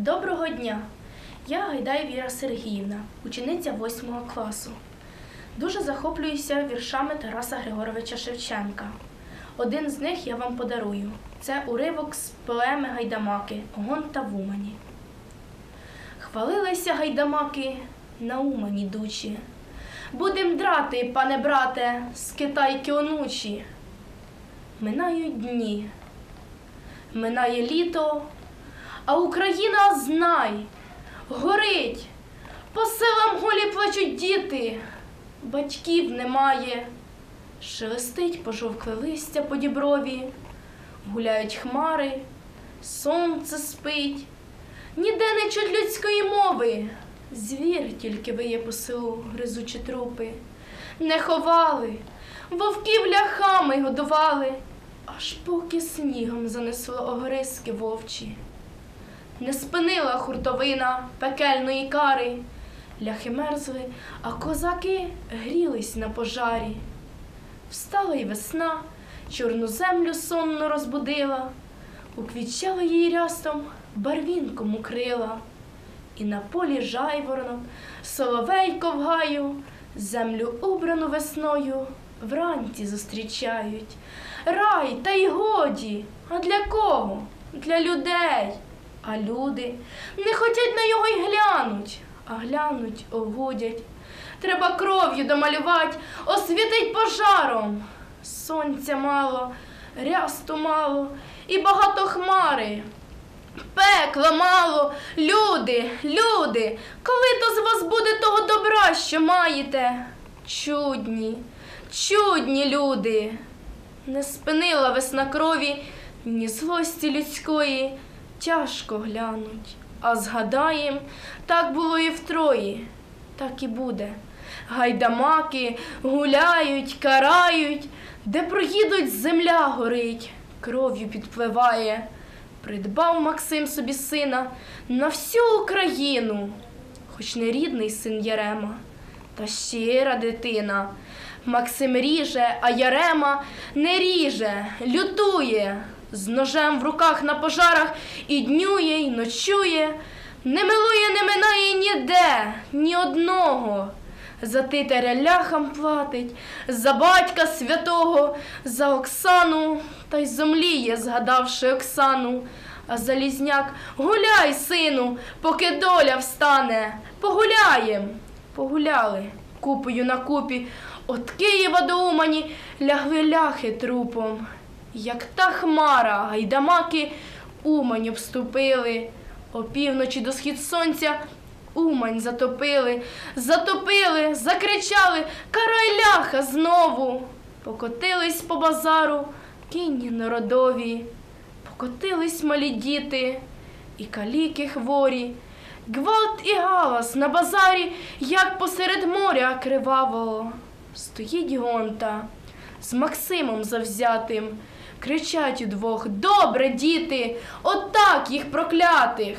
Доброго дня! Я Гайдай Віра Сергіївна, учениця 8 класу. Дуже захоплююся віршами Тараса Григоровича Шевченка. Один з них я вам подарую. Це уривок з поеми Гайдамаки Гонта в Умані. Хвалилися гайдамаки на Умані дучі. Будем драти, пане брате, з китайки онучі. Минають дні, минає літо, а Україна знай, горить, по селам голі плачуть діти, батьків немає, шелестить пожовкле листя по діброві, гуляють хмари, сонце спить, ніде не чуть людської мови, звір тільки виє по селу, гризучи трупи, не ховали, вовків ляхами годували, аж поки снігом занесло огризки вовчі. Не спинила хуртовина пекельної кари. Ляхи мерзли, а козаки грілись на пожарі. Встала й весна, чорну землю сонно розбудила, уквічала її рястом, барвінком укрила. І на полі жайворонок, соловейко в гаю, землю убрану весною вранці зустрічають. Рай, та й годі, а для кого? Для людей. А люди не хотять на його й глянуть, а глянуть огудять. Треба кров'ю домалювать, освітить пожаром. Сонця мало, рясту мало і багато хмари. Пекла мало, люди, люди, коли то з вас буде того добра, що маєте? Чудні, чудні люди. Не спинила весна крові, ні злості людської тяжко глянуть, а згадаєм, так було і втрої, так і буде. Гайдамаки гуляють, карають, де проїдуть, земля горить, кров'ю підпливає. Придбав Максим собі сина на всю Україну, хоч не рідний син Ярема, та щира дитина. Максим ріже, а Ярема не ріже, лютує з ножем в руках на пожарах і днює, і ночує, не милує, не минає ніде, ні одного. За титаря ляхам платить, за батька святого, за Оксану, та й зомліє, згадавши Оксану. А Залізняк гуляй, сину, поки доля встане. Погуляєм. Погуляли купою на купі. От Києва до Умані лягли ляхи трупом. Як та хмара, гайдамаки Умань обступили, опівночі до схід сонця Умань затопили, затопили, закричали Карай ляха знову. Покотились по базару кінні народові, покотились малі діти і каліки хворі. Гвалт і галас на базарі, як посеред моря кривавого. Стоїть гонта з Максимом завзятим. Кричать удвох Добре, діти, отак їх проклятих.